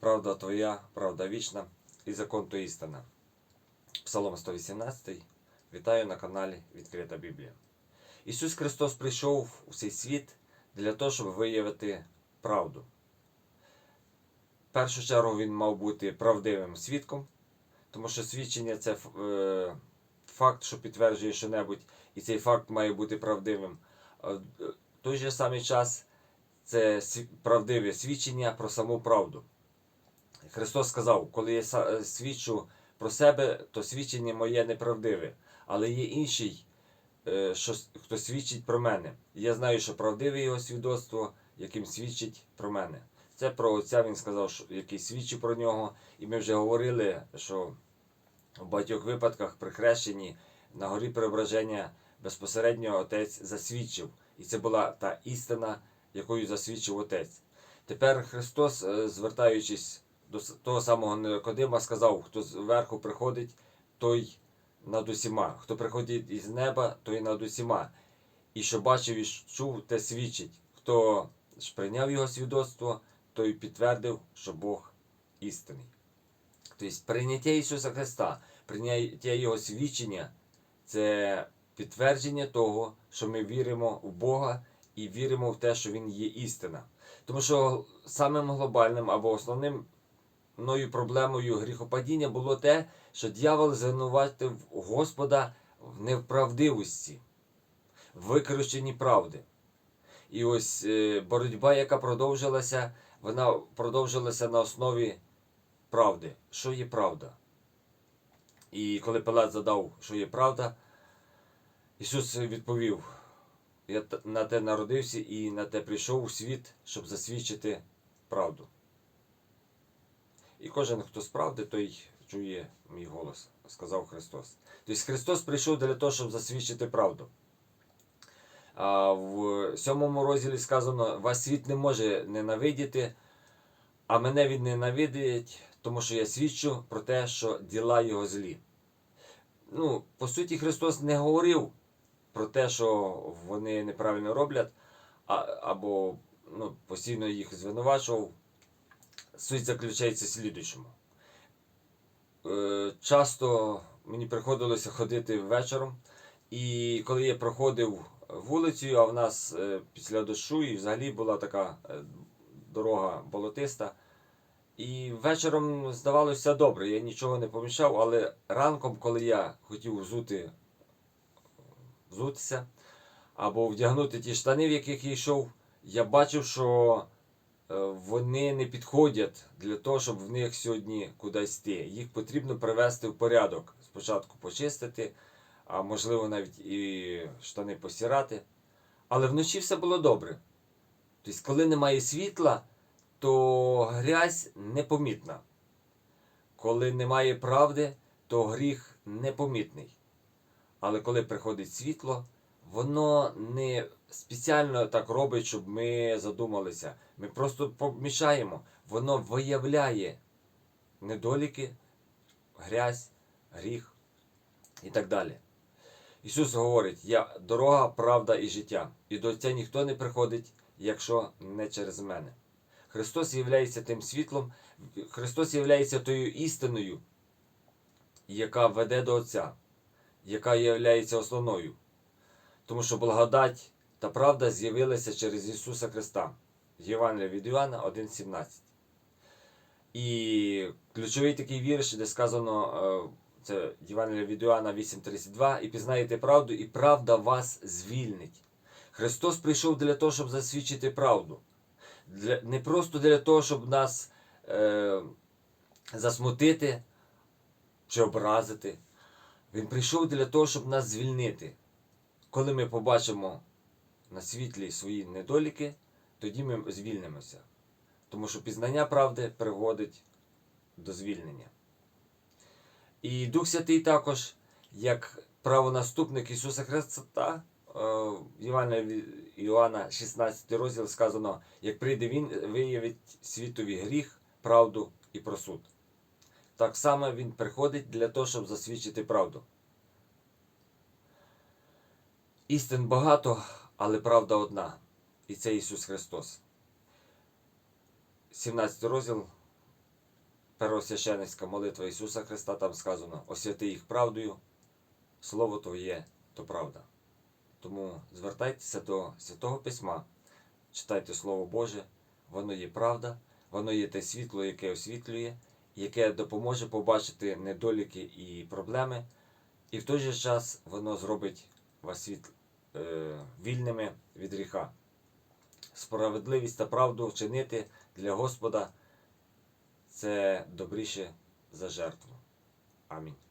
Правда твоя, правда вічна і закон то істина. Псалом 118. Вітаю на каналі Відкрита Біблія. Ісус Христос прийшов у цей світ для того, щоб виявити правду. В першу чергу Він мав бути правдивим свідком, тому що свідчення це е, факт, що підтверджує що-небудь, і цей факт має бути правдивим. В той же самий час це правдиве свідчення про саму правду. Христос сказав, коли я свідчу про себе, то свідчення моє неправдиве, але є інший, е, що, хто свідчить про мене. І я знаю, що правдиве його свідоцтво, яким свідчить про мене. Це про отця він сказав, що, який свідчить про нього. І ми вже говорили, що в багатьох випадках при хрещенні на горі преображення безпосередньо отець засвідчив. І це була та істина, якою засвідчив отець. Тепер Христос, е, звертаючись до того самого Никодима, сказав, хто зверху приходить, той над усіма. Хто приходить із неба, той над усіма. І що бачив і чув, те свідчить. Хто ж прийняв його свідоцтво, той підтвердив, що Бог істинний. Тобто прийняття Ісуса Христа, прийняття Його свідчення це підтвердження того, що ми віримо в Бога і віримо в те, що Він є істина. Тому що самим глобальним або основним мною проблемою гріхопадіння було те, що дьявол звинуватив Господа в невправдивості, в викрученні правди. І ось е, боротьба, яка продовжилася, вона продовжилася на основі правди. Що є правда? І коли Пилат задав, що є правда, Ісус відповів: Я на те народився і на те прийшов у світ, щоб засвідчити правду. І кожен, хто з правди, той чує мій голос, сказав Христос. Тобто Христос прийшов для того, щоб засвідчити правду. А в сьомому розділі сказано: вас світ не може ненавидіти, а мене він ненавидить, тому що я свідчу про те, що діла його злі. Ну, по суті, Христос не говорив про те, що вони неправильно роблять, а, або ну, постійно їх звинувачував. Суть заключається в слідуючому. Е, часто мені приходилося ходити вечором, і коли я проходив вулицею, а в нас е, після дощу і взагалі була така е, дорога болотиста. І вечором здавалося добре, я нічого не помішав, але ранком, коли я хотів взути, взутися або вдягнути ті штани, в яких я йшов, я бачив, що вони не підходять для того, щоб в них сьогодні кудись йти. Їх потрібно привести в порядок. Спочатку почистити, а можливо навіть і штани постирати. Але вночі все було добре. Тобто, коли немає світла, то грязь непомітна. Коли немає правди, то гріх непомітний. Але коли приходить світло, воно не спеціально так робить, щоб ми задумалися. Ми просто помішаємо. Воно виявляє недоліки, грязь, гріх і так далі. Ісус говорить: Я дорога, правда і життя. І до Отця ніхто не приходить, якщо не через мене. Христос є тим світлом, Христос є тою істиною, яка веде до Отця, яка є основною. Тому що благодать та правда з'явилися через Ісуса Христа. Євангелія від Іоанна 1,17. І ключовий такий вірш, де сказано, е, це Євангелія від Іоанна 8,32, і пізнаєте правду, і правда вас звільнить. Христос прийшов для того, щоб засвідчити правду. Для, не просто для того, щоб нас е, засмутити чи образити. Він прийшов для того, щоб нас звільнити. Коли ми побачимо на світлі свої недоліки, тоді ми звільнимося. Тому що пізнання правди приводить до звільнення. І Дух Святий також, як правонаступник Ісуса Христа, е, Іоанна 16 розділ сказано, як прийде Він, виявить світові гріх, правду і просуд. Так само Він приходить для того, щоб засвідчити правду. Істин багато, але правда одна. І це Ісус Христос. 17 розділ первосвященницька молитва Ісуса Христа, там сказано, освяти їх правдою, Слово Твоє то правда. Тому звертайтеся до Святого Письма, читайте Слово Боже, воно є правда, воно є те світло, яке освітлює, яке допоможе побачити недоліки і проблеми, і в той же час воно зробить вас світ, вільними від гріха. Справедливість та правду вчинити для Господа це добріше за жертву. Амінь.